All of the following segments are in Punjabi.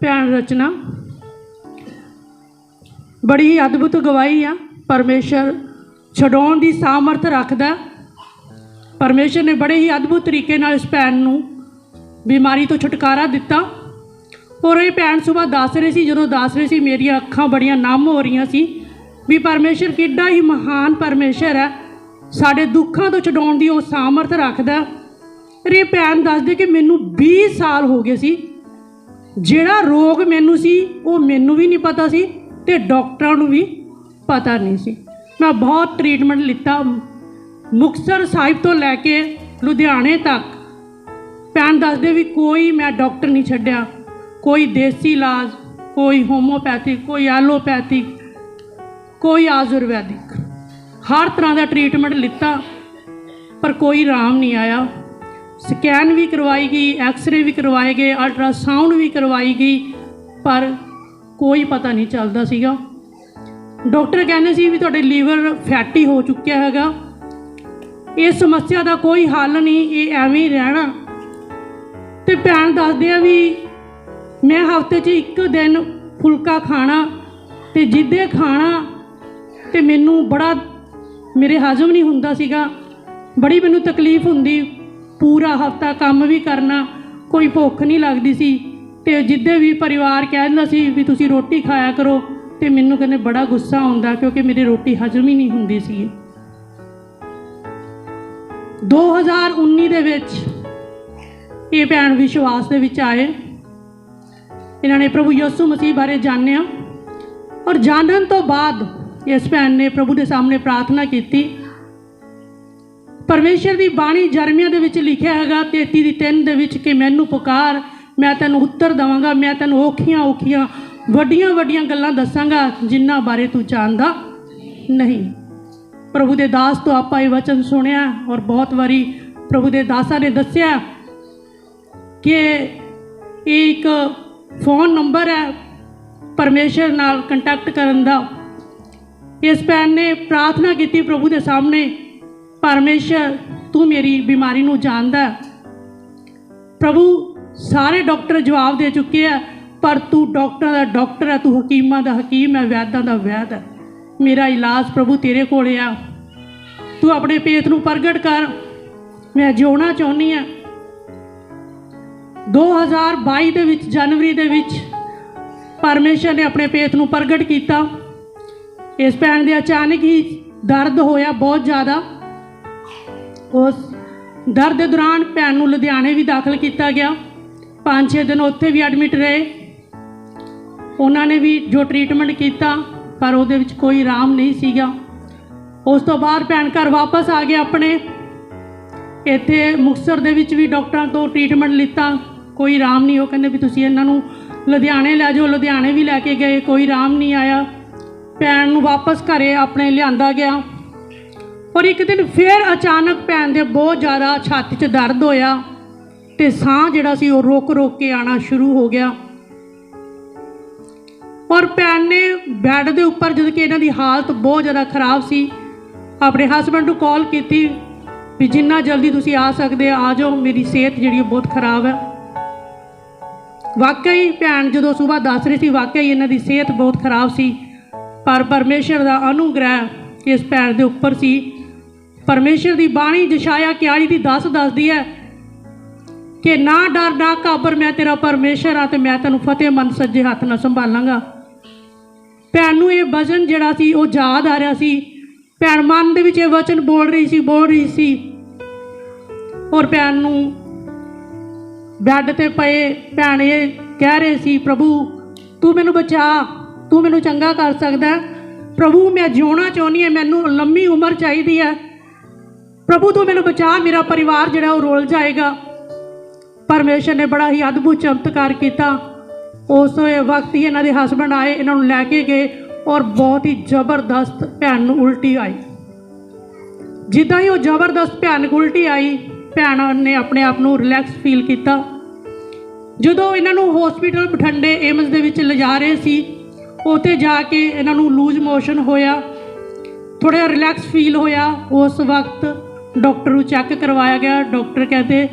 ਭੈਣ ਰਚਨਾ। ਬੜੀ ਹੀ ਅਦਭੁਤ ਗਵਾਹੀ ਆ। ਪਰਮੇਸ਼ਰ ਛਡਾਉਣ ਦੀ ਸਾਮਰਥ ਰੱਖਦਾ। ਪਰਮੇਸ਼ਰ ਨੇ ਬੜੇ ਹੀ ਅਦਭੁਤ ਤਰੀਕੇ ਨਾਲ ਇਸ ਭੈਣ ਨੂੰ ਬਿਮਾਰੀ ਤੋਂ ਛੁਟਕਾਰਾ ਦਿੱਤਾ। ਔਰ ਇਹ ਭੈਣ ਸਵੇਰ ਦੱਸ ਰਹੀ ਸੀ, ਜਦੋਂ ਦੱਸ ਰਹੀ ਸੀ, ਮੇਰੀਆਂ ਅੱਖਾਂ ਬੜੀਆਂ ਨਮ ਹੋ ਰਹੀਆਂ ਸੀ ਵੀ ਪਰਮੇਸ਼ਰ ਕਿੱਡਾ ਹੀ ਮਹਾਨ ਪਰਮੇਸ਼ਰ ਹੈ। ਸਾਡੇ ਦੁੱਖਾਂ ਤੋਂ ਛਡਾਉਣ ਦੀ ਉਹ ਸਾਮਰਥ ਰੱਖਦਾ। ਪਰ ਇਹ ਭੈਣ ਦੱਸਦੇ ਕਿ ਮੈਨੂੰ 20 ਸਾਲ ਹੋ ਗਏ ਸੀ। ਜਿਹੜਾ ਰੋਗ ਮੈਨੂੰ ਸੀ, ਉਹ ਮੈਨੂੰ ਵੀ ਨਹੀਂ ਪਤਾ ਸੀ ਤੇ ਡਾਕਟਰਾਂ ਨੂੰ ਵੀ ਪਤਾ ਨਹੀਂ ਸੀ। ਮੈਂ ਬਹੁਤ ਟ੍ਰੀਟਮੈਂਟ ਲਿੱਤਾ। ਮੁਕਤਸਰ ਸਾਹਿਬ ਤੋਂ ਲੈ ਕੇ ਲੁਧਿਆਣੇ ਤੱਕ। ਭੈਣ ਦੱਸਦੇ ਵੀ ਕੋਈ ਮੈਂ ਡਾਕਟਰ ਨਹੀਂ ਛੱਡਿਆ। ਕੋਈ ਦੇਸੀ ਇਲਾਜ, ਕੋਈ ਹੋਮੋਪੈਥਿਕ ਕੋਈ ਐਲੋਪੈਥਿਕ ਕੋਈ ਆਯੁਰਵੈਦਿਕ ਹਰ ਤਰ੍ਹਾਂ ਦਾ ਟ੍ਰੀਟਮੈਂਟ ਲਿੱਤਾ, ਪਰ ਕੋਈ ਆਰਾਮ ਨਹੀਂ ਆਇਆ। ਸਕੈਨ ਵੀ ਕਰਵਾਈ ਗਈ, ਐਕਸ-ਰੇ ਵੀ ਕਰਵਾਏ ਗਏ, ਅਲਟਰਾਸਾਊਂਡ ਵੀ ਕਰਵਾਈ ਗਈ, ਪਰ ਕੋਈ ਪਤਾ ਨਹੀਂ ਚੱਲਦਾ ਸੀਗਾ। ਡਾਕਟਰ ਕਹਿੰਦੇ ਸੀ ਵੀ ਤੁਹਾਡੇ ਲੀਵਰ ਫੈਟੀ ਹੋ ਚੁੱਕਿਆ ਹੈਗਾ। ਇਹ ਸਮੱਸਿਆ ਦਾ ਕੋਈ ਹੱਲ ਨਹੀਂ, ਇਹ ਐਵੇਂ ਹੀ ਰਹਿਣਾ। ਤੇ ਭੈਣ ਦੱਸਦੇ ਆ ਵੀ ਮੈਂ ਹਫ਼ਤੇ 'ਚ ਇੱਕ ਦਿਨ ਫੁਲਕਾ ਖਾਣਾ ਤੇ ਜਿੱਦੇ ਖਾਣਾ ਤੇ ਮੈਨੂੰ ਬੜਾ, ਮੇਰੇ ਹਜਮ ਨਹੀਂ ਹੁੰਦਾ ਸੀਗਾ। ਬੜੀ ਮੈਨੂੰ ਤਕਲੀਫ ਹੁੰਦੀ। ਪੂਰਾ ਹਫਤਾ ਕੰਮ ਵੀ ਕਰਨਾ, ਕੋਈ ਭੁੱਖ ਨਹੀਂ ਲੱਗਦੀ ਸੀ। ਤੇ ਜਿੱਦੇ ਵੀ ਪਰਿਵਾਰ ਕਹਿੰਦਾ ਸੀ ਵੀ ਤੁਸੀਂ ਰੋਟੀ ਖਾਇਆ ਕਰੋ, ਤੇ ਮੈਨੂੰ ਕਹਿੰਦੇ ਬੜਾ ਗੁੱਸਾ ਆਉਂਦਾ ਕਿਉਂਕਿ ਮੇਰੀ ਰੋਟੀ ਹਜਮ ਹੀ ਨਹੀਂ ਹੁੰਦੀ ਸੀ। 2019 ਦੇ ਵਿੱਚ ਇਹ ਭੈਣ ਵਿਸ਼ਵਾਸ ਦੇ ਵਿੱਚ ਆਏ। ਇਹਨਾਂ ਨੇ ਪ੍ਰਭੂ ਯਿਸੂ ਮਸੀਹ ਬਾਰੇ ਜਾਣਿਆ। ਔਰ ਜਾਣਨ ਤੋਂ ਬਾਅਦ ਇਸ ਭੈਣ ਨੇ ਪ੍ਰਭੂ ਦੇ ਸਾਹਮਣੇ ਪ੍ਰਾਰਥਨਾ ਕੀਤੀ। ਪਰਮੇਸ਼ਰ ਦੀ ਬਾਣੀ ਜਰਮੀਆਂ ਦੇ ਵਿੱਚ ਲਿਖਿਆ ਹੈਗਾ 33 ਦੀ 3 ਦੇ ਵਿੱਚ ਕਿ ਮੈਨੂੰ ਪੁਕਾਰ, ਮੈਂ ਤੈਨੂੰ ਉੱਤਰ ਦਵਾਂਗਾ, ਮੈਂ ਤੈਨੂੰ ਔਖੀਆਂ ਔਖੀਆਂ ਵੱਡੀਆਂ ਵੱਡੀਆਂ ਗੱਲਾਂ ਦੱਸਾਂਗਾ, ਜਿਨ੍ਹਾਂ ਬਾਰੇ ਤੂੰ ਜਾਣਦਾ ਨਹੀਂ। ਪ੍ਰਭੂ ਦੇ ਦਾਸ ਤੋਂ ਆਪਾਂ ਇਹ ਵਚਨ ਸੁਣਿਆ ਔਰ ਬਹੁਤ ਵਾਰੀ ਪ੍ਰਭੂ ਦੇ ਦਾਸਾਂ ਨੇ ਦੱਸਿਆ ਕਿ ਇਹ ਇੱਕ ਫੋਨ ਨੰਬਰ ਹੈ ਪਰਮੇਸ਼ਰ ਨਾਲ ਕੰਟੈਕਟ ਕਰਨ ਦਾ। ਇਸ ਭੈਣ ਨੇ ਪ੍ਰਾਰਥਨਾ ਕੀਤੀ ਪ੍ਰਭੂ ਦੇ ਸਾਹਮਣੇ ਪਰਮੇਸ਼ਰ, ਤੂੰ ਮੇਰੀ ਬਿਮਾਰੀ ਨੂੰ ਜਾਣਦਾ ਪ੍ਰਭੂ, ਸਾਰੇ ਡਾਕਟਰ ਜਵਾਬ ਦੇ ਚੁੱਕੇ ਆ, ਪਰ ਤੂੰ ਡਾਕਟਰਾਂ ਦਾ ਡਾਕਟਰ ਹੈ, ਤੂੰ ਹਕੀਮਾਂ ਦਾ ਹਕੀਮ ਹੈ, ਵੈਦਾਂ ਦਾ ਵੈਦ ਹੈ। ਮੇਰਾ ਇਲਾਜ ਪ੍ਰਭੂ ਤੇਰੇ ਕੋਲ ਆ। ਤੂੰ ਆਪਣੇ ਪੇਤ ਨੂੰ ਪ੍ਰਗਟ ਕਰ। ਮੈਂ ਜਿਉਣਾ ਚਾਹੁੰਦੀ ਆ 2022 ਦੇ ਵਿੱਚ, ਜਨਵਰੀ ਦੇ ਵਿੱਚ, ਪਰਮੇਸ਼ਰ ਨੇ ਆਪਣੇ ਪੇਤ ਨੂੰ ਪ੍ਰਗਟ ਕੀਤਾ। ਇਸ ਭੈਣ ਦੇ ਅਚਾਨਕ ਹੀ ਦਰਦ ਹੋਇਆ ਬਹੁਤ ਜ਼ਿਆਦਾ। ਉਸ ਦਰਦ ਦੇ ਦੌਰਾਨ ਭੈਣ ਨੂੰ ਲੁਧਿਆਣੇ ਵੀ ਦਾਖਲ ਕੀਤਾ ਗਿਆ। 5-6 ਦਿਨ ਉੱਥੇ ਵੀ ਐਡਮਿਟ ਰਹੇ। ਉਹਨਾਂ ਨੇ ਵੀ ਜੋ ਟ੍ਰੀਟਮੈਂਟ ਕੀਤਾ, ਪਰ ਉਹਦੇ ਵਿੱਚ ਕੋਈ ਆਰਾਮ ਨਹੀਂ ਸੀਗਾ। ਉਸ ਤੋਂ ਬਾਅਦ ਭੈਣ ਘਰ ਵਾਪਸ ਆ ਗਏ ਆਪਣੇ। ਇੱਥੇ ਮੁਕਤਸਰ ਦੇ ਵਿੱਚ ਵੀ ਡਾਕਟਰਾਂ ਤੋਂ ਟ੍ਰੀਟਮੈਂਟ ਲਿੱਤਾ। ਕੋਈ ਆਰਾਮ ਨਹੀਂ, ਉਹ ਕਹਿੰਦੇ ਵੀ ਤੁਸੀਂ ਇਹਨਾਂ ਨੂੰ ਲੁਧਿਆਣੇ ਲੈ ਜਾਓ, ਲੁਧਿਆਣੇ ਵੀ ਲੈ ਕੇ ਗਏ, ਕੋਈ ਆਰਾਮ ਨਹੀਂ ਆਇਆ। ਭੈਣ ਨੂੰ ਵਾਪਸ ਘਰੇ ਆਪਣੇ ਲਿਆਂਦਾ ਗਿਆ। ਔਰ ਇੱਕ ਦਿਨ ਫਿਰ ਅਚਾਨਕ ਭੈਣ ਦੇ ਬਹੁਤ ਜ਼ਿਆਦਾ ਛਾਤੀ 'ਚ ਦਰਦ ਹੋਇਆ ਤੇ ਸਾਹ ਜਿਹੜਾ ਸੀ ਉਹ ਰੋਕ ਰੋਕ ਕੇ ਆਣਾ ਸ਼ੁਰੂ ਹੋ ਗਿਆ। ਔਰ ਭੈਣ ਨੇ ਬੈੱਡ ਦੇ ਉੱਪਰ ਜਦ ਕਿ ਇਹਨਾਂ ਦੀ ਹਾਲਤ ਬਹੁਤ ਜ਼ਿਆਦਾ ਖਰਾਬ ਸੀ, ਆਪਣੇ ਹਸਬੰਡ ਨੂੰ ਕਾਲ ਕੀਤੀ ਵੀ ਜਿੰਨਾ ਜਲਦੀ ਤੁਸੀਂ ਆ ਸਕਦੇ ਆ ਜਾਓ, ਮੇਰੀ ਸਿਹਤ ਜਿਹੜੀ ਉਹ ਬਹੁਤ ਖਰਾਬ ਹੈ। ਵਾਕਈ ਭੈਣ ਜਦੋਂ ਸਵੇਰ ਦੱਸ ਰਹੀ ਸੀ, ਵਾਕਈ ਇਹਨਾਂ ਦੀ ਸਿਹਤ ਬਹੁਤ ਖਰਾਬ ਸੀ, ਪਰ ਪਰਮੇਸ਼ਰ ਦਾ ਅਨੁਗ੍ਰਹਿ ਇਸ ਭੈਣ ਦੇ ਉੱਪਰ ਸੀ। ਪਰਮੇਸ਼ਰ ਦੀ ਬਾਣੀ ਜਸ਼ਾਇਆ 41 ਦੀ 10 ਦੱਸਦੀ ਹੈ ਕਿ ਨਾ ਡਰ, ਨਾ ਕਾਬਰ, ਮੈਂ ਤੇਰਾ ਪਰਮੇਸ਼ਰ ਆ ਤੇ ਮੈਂ ਤੈਨੂੰ ਫਤਿਹ ਫਤਿਹਮੰਦ ਸੱਜੇ ਹੱਥ ਨਾਲ ਸੰਭਾਲਾਂਗਾ। ਭੈਣ ਨੂੰ ਇਹ ਵਚਨ ਜਿਹੜਾ ਸੀ, ਉਹ ਯਾਦ ਆ ਰਿਹਾ ਸੀ। ਭੈਣ ਮਨ ਦੇ ਵਿੱਚ ਇਹ ਵਚਨ ਬੋਲ ਰਹੀ ਸੀ, ਬੋਲ ਰਹੀ ਸੀ। ਔਰ ਭੈਣ ਨੂੰ ਬੈੱਡ ਤੇ ਪਏ ਭੈਣ ਇਹ ਕਹਿ ਰਹੇ ਸੀ, ਪ੍ਰਭੂ, ਤੂੰ ਮੈਨੂੰ ਬਚਾ, ਤੂੰ ਮੈਨੂੰ ਚੰਗਾ ਕਰ ਸਕਦਾ। ਪ੍ਰਭੂ, ਮੈਂ ਜਿਉਣਾ ਚਾਹੁੰਦੀ ਹਾਂ, ਮੈਨੂੰ ਲੰਮੀ ਉਮਰ ਚਾਹੀਦੀ ਹੈ। ਪ੍ਰਭੂ ਤੂੰ ਮੈਨੂੰ ਬਚਾ, ਮੇਰਾ ਪਰਿਵਾਰ ਜਿਹੜਾ ਉਹ ਰੋਲ ਜਾਏਗਾ। ਪਰਮੇਸ਼ਰ ਨੇ ਬੜਾ ਹੀ ਅਦਭੁਤ ਚਮਤਕਾਰ ਕੀਤਾ। ਉਸ ਵਕਤ ਹੀ ਇਹਨਾਂ ਦੇ ਹਸਬੰਡ ਆਏ, ਇਹਨਾਂ ਨੂੰ ਲੈ ਕੇ ਗਏ ਔਰ ਬਹੁਤ ਹੀ ਜ਼ਬਰਦਸਤ ਭੈਣ ਨੂੰ ਉਲਟੀ ਆਈ। ਜਿੱਦਾਂ ਹੀ ਉਹ ਜ਼ਬਰਦਸਤ ਭੈਣ ਨੂੰ ਉਲਟੀ ਆਈ, ਭੈਣ ਨੇ ਆਪਣੇ ਆਪ ਨੂੰ ਰਿਲੈਕਸ ਫੀਲ ਕੀਤਾ। ਜਦੋਂ ਇਹਨਾਂ ਨੂੰ ਹਸਪੀਟਲ ਬਠਿੰਡੇ ਏਮਸ ਦੇ ਵਿੱਚ ਲਿਜਾ ਰਹੇ ਸੀ, ਉੱਥੇ ਜਾ ਕੇ ਇਹਨਾਂ ਨੂੰ ਲੂਜ਼ ਮੋਸ਼ਨ ਹੋਇਆ, ਥੋੜ੍ਹਾ ਰਿਲੈਕਸ ਫੀਲ ਹੋਇਆ। ਉਸ ਵਕਤ ਡਾਕਟਰ ਨੂੰ ਚੈੱਕ ਕਰਵਾਇਆ ਗਿਆ। ਡਾਕਟਰ ਕਹਿੰਦੇ,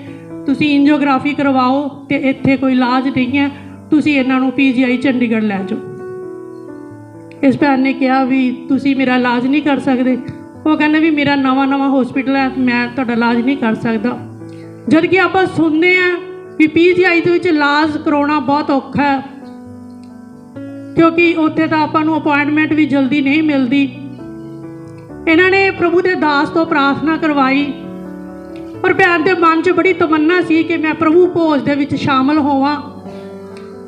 ਤੁਸੀਂ ਇੰਜੀਓਗ੍ਰਾਫੀ ਕਰਵਾਓ ਤੇ ਇੱਥੇ ਕੋਈ ਇਲਾਜ ਨਹੀਂ ਹੈ। ਤੁਸੀਂ ਇਹਨਾਂ ਨੂੰ ਪੀਜੀਆਈ ਚੰਡੀਗੜ੍ਹ ਲੈ ਜਾਓ। ਇਸ ਭੈਣ ਨੇ ਕਿਹਾ ਵੀ, ਤੁਸੀਂ ਮੇਰਾ ਇਲਾਜ ਨਹੀਂ ਕਰ ਸਕਦੇ। ਉਹ ਕਹਿੰਦੇ ਵੀ, ਮੇਰਾ ਨਵਾਂ ਨਵਾਂ ਹਸਪੀਟਲ ਹੈ, ਮੈਂ ਤੁਹਾਡਾ ਇਲਾਜ ਨਹੀਂ ਕਰ ਸਕਦਾ। ਜਦ ਕਿ ਆਪਾਂ ਸੁਣਦੇ ਆ ਵੀ ਪੀਜੀਆਈ ਦੇ ਵਿੱਚ ਇਲਾਜ ਕਰਾਉਣਾ ਬਹੁਤ ਔਖਾ ਹੈ। ਕਿਉਂਕਿ ਉੱਥੇ ਤਾਂ ਆਪਾਂ ਨੂੰ ਅਪਾਇੰਟਮੈਂਟ ਵੀ ਜਲਦੀ ਨਹੀਂ ਮਿਲਦੀ। ਇਹਨਾਂ ਨੇ ਪ੍ਰਭੂ ਦੇ ਦਾਸ ਤੋਂ ਪ੍ਰਾਰਥਨਾ ਕਰਵਾਈ। ਪਰ ਭੈਣ ਦੇ ਮਨ 'ਚ ਬੜੀ ਤਮੰਨਾ ਸੀ ਕਿ ਮੈਂ ਪ੍ਰਭੂ ਭੋਜ ਦੇ ਵਿੱਚ ਸ਼ਾਮਲ ਹੋਵਾਂ।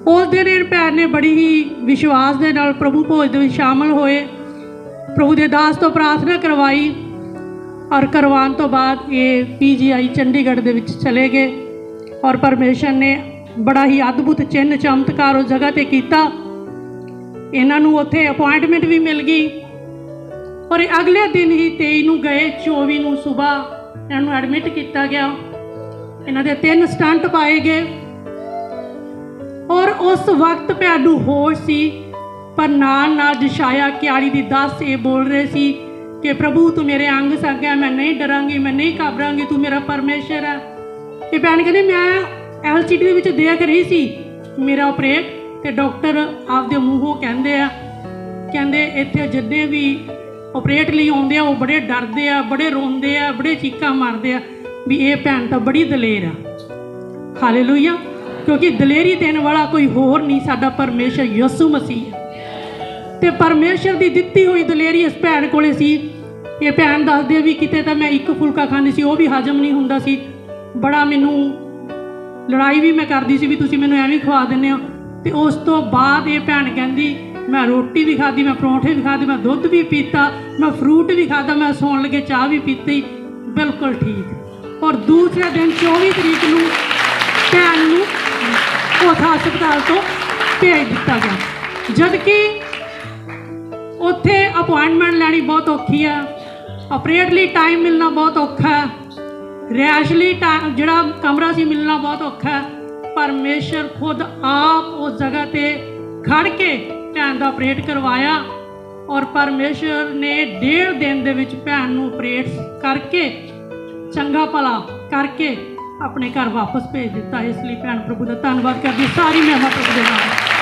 ਉਸ ਦਿਨ ਇਹ ਭੈਣ ਨੇ ਬੜੀ ਹੀ ਵਿਸ਼ਵਾਸ ਦੇ ਨਾਲ ਪ੍ਰਭੂ ਭੋਜ ਦੇ ਵਿੱਚ ਸ਼ਾਮਲ ਹੋਏ। ਪ੍ਰਭੂ ਦੇ ਦਾਸ ਤੋਂ ਪ੍ਰਾਰਥਨਾ ਕਰਵਾਈ ਔਰ ਕਰਵਾਉਣ ਤੋਂ ਬਾਅਦ ਇਹ ਪੀਜੀਆਈ ਚੰਡੀਗੜ੍ਹ ਦੇ ਵਿੱਚ ਚਲੇ ਗਏ। ਔਰ ਪਰਮੇਸ਼ਰ ਨੇ ਬੜਾ ਹੀ ਅਦਭੁਤ ਚਿੰਨ ਚਮਤਕਾਰ ਉਸ ਜਗ੍ਹਾ ਤੇ ਕੀਤਾ। ਇਹਨਾਂ ਨੂੰ ਉੱਥੇ ਅਪਾਇੰਟਮੈਂਟ ਵੀ ਮਿਲ ਗਈ। ਔਰ ਇਹ ਅਗਲੇ ਦਿਨ ਹੀ 23 ਨੂੰ ਗਏ 24 ਨੂੰ ਸਵੇਰ ਇਹਨਾਂ ਨੂੰ ਐਡਮਿਟ ਕੀਤਾ ਗਿਆ। ਇਹਨਾਂ ਦੇ ਤਿੰਨ ਸਟੰਟ ਪਾਏ ਗਏ। ਔਰ ਉਸ ਵਕਤ ਭੈਣ ਨੂੰ ਹੋਸ਼ ਸੀ, ਪਰ ਨਾਲ ਨਾਲ ਜਸ਼ਾਇਆ ਕਿਆਰੀ ਦੀ ਦਾਸ ਇਹ ਬੋਲ ਰਹੇ ਸੀ ਕਿ, ਪ੍ਰਭੂ, ਤੂੰ ਮੇਰੇ ਅੰਗ ਸੰਗ ਹੈ ਮੈਂ ਨਹੀਂ ਡਰਾਂਗੀ, ਮੈਂ ਨਹੀਂ ਘਬਰਾਂਗੀ, ਤੂੰ ਮੇਰਾ ਪਰਮੇਸ਼ਰ ਹੈ। ਇਹ ਭੈਣ ਕਹਿੰਦੀ, ਮੈਂ ਐਲਸੀਡੀ ਦੇ ਵਿੱਚ ਦੇਖ ਰਹੀ ਸੀ, ਮੇਰਾ ਆਪਰੇਟ ਤੇ ਡਾਕਟਰ ਆਪਦੇ ਮੂੰਹੋਂ ਕਹਿੰਦੇ ਆ, ਕਹਿੰਦੇ ਇੱਥੇ ਜਿੱਦੇ ਵੀ ਆਪਰੇਟ ਲਈ ਆਉਂਦੇ ਆ, ਉਹ ਬੜੇ ਡਰਦੇ ਆ, ਬੜੇ ਰੋਂਦੇ ਆ, ਬੜੇ ਚੀਕਾਂ ਮਾਰਦੇ ਆ ਵੀ ਇਹ ਭੈਣ ਤਾਂ ਬੜੀ ਦਲੇਰ ਆ। ਹਾਲੇਲੂਇਆ ਕਿਉਂਕਿ ਦਲੇਰੀ ਦੇਣ ਵਾਲਾ ਕੋਈ ਹੋਰ ਨਹੀਂ ਸਾਡਾ ਪਰਮੇਸ਼ਰ ਯਿਸੂ ਮਸੀਹ ਹੈ ਤੇ ਪਰਮੇਸ਼ਰ ਦੀ ਦਿੱਤੀ ਹੋਈ ਦਲੇਰੀ ਇਸ ਭੈਣ ਕੋਲੇ ਸੀ। ਇਹ ਭੈਣ ਦੱਸਦੇ ਆ ਵੀ ਕਿਤੇ ਤਾਂ ਮੈਂ ਇੱਕ ਫੁਲਕਾ ਖਾਂਦੀ ਸੀ, ਉਹ ਵੀ ਹਜਮ ਨਹੀਂ ਹੁੰਦਾ ਸੀ। ਬੜਾ ਮੈਨੂੰ ਲੜਾਈ ਵੀ ਮੈਂ ਕਰਦੀ ਸੀ ਵੀ ਤੁਸੀਂ ਮੈਨੂੰ ਐਵੇਂ ਖਵਾ ਦਿੰਦੇ ਹੋ। ਤੇ ਉਸ ਤੋਂ ਬਾਅਦ ਇਹ ਭੈਣ ਕਹਿੰਦੀ ਮੈਂ ਰੋਟੀ ਵੀ ਖਾਧੀ, ਮੈਂ ਪਰੌਂਠੇ ਵੀ ਖਾਧੇ, ਮੈਂ ਦੁੱਧ ਵੀ ਪੀਤਾ, ਮੈਂ ਫਰੂਟ ਵੀ ਖਾਧਾ, ਮੈਂ ਸੌਣ ਲੱਗੇ ਚਾਹ ਵੀ ਪੀਤੀ। ਬਿਲਕੁਲ ਠੀਕ। ਔਰ ਦੂਸਰੇ ਦਿਨ 24 ਤਰੀਕ ਨੂੰ ਭੈਣ ਨੂੰ ਉਸ ਹਸਪਤਾਲ ਤੋਂ ਭੇਜ ਦਿੱਤਾ ਗਿਆ। ਜਦ ਕਿ ਉੱਥੇ ਅਪਾਇੰਟਮੈਂਟ ਲੈਣੀ ਬਹੁਤ ਔਖੀ ਆ। ਆਪਰੇਟ ਲਈ ਟਾਈਮ ਮਿਲਣਾ ਬਹੁਤ ਔਖਾ ਹੈ। ਰਿਹਾਇਸ਼ ਲਈ ਜਿਹੜਾ ਕਮਰਾ ਸੀ ਮਿਲਣਾ ਬਹੁਤ ਔਖਾ ਹੈ। ਪਰਮੇਸ਼ਰ ਖੁਦ ਆਪ ਉਸ ਜਗ੍ਹਾ ਤੇ ਖੜ ਕੇ ਭੈਣ ਦਾ ਆਪਰੇਟ ਕਰਵਾਇਆ ਔਰ ਪਰਮੇਸ਼ਰ ਨੇ ਡੇਢ ਦਿਨ ਦੇ ਵਿੱਚ ਭੈਣ ਨੂੰ ਆਪਰੇਟ ਕਰਕੇ, ਚੰਗਾ ਭਲਾ ਕਰਕੇ ਆਪਣੇ ਘਰ ਵਾਪਸ ਭੇਜ ਦਿੱਤਾ। ਇਸ ਲਈ ਭੈਣ ਪ੍ਰਭੂ ਦਾ ਧੰਨਵਾਦ ਕਰਦੀ ਸਾਰੀ ਮਹਿਮਾ ਪ੍ਰਭੂ ਦੇ ਨਾਮ।